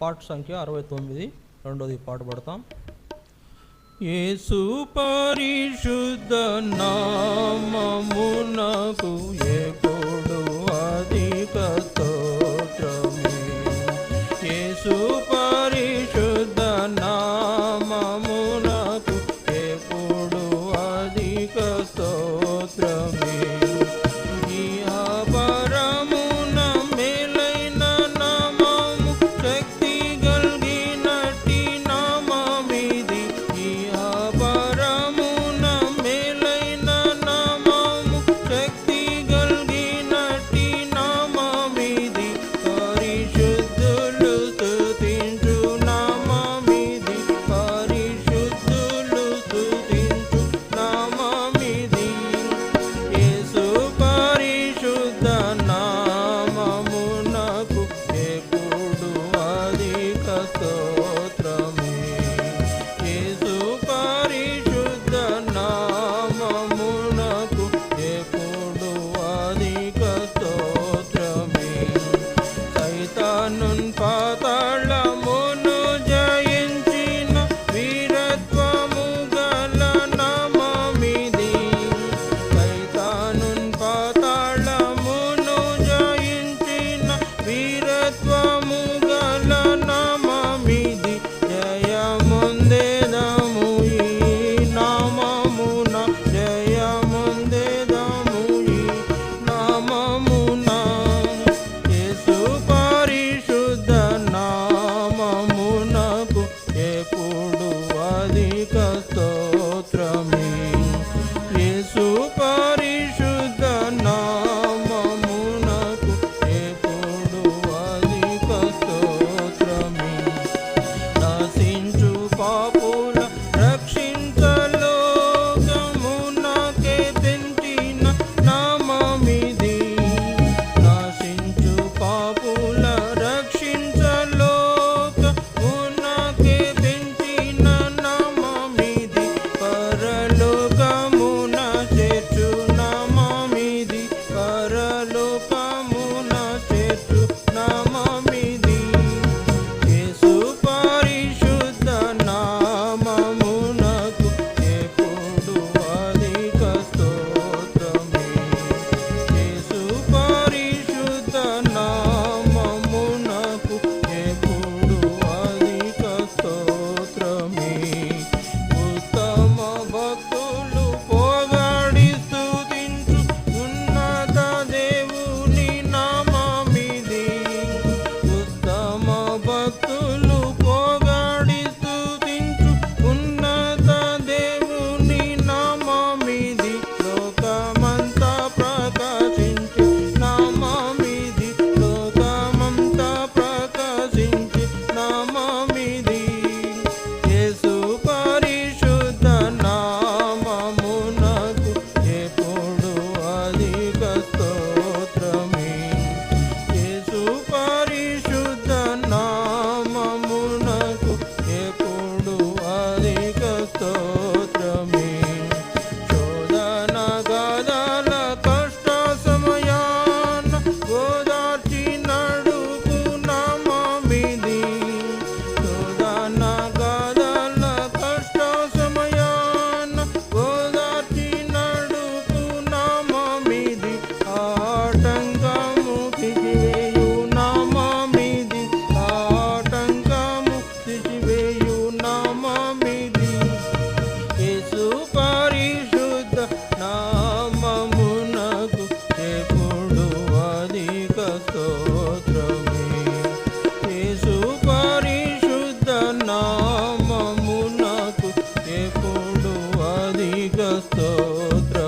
పాట సంఖ్య అరవై తొమ్మిది. రెండోది పాట పడతాం. ఏ పరిశుద్ధ నామమునకు ఎప్పుడు అధికతో otro.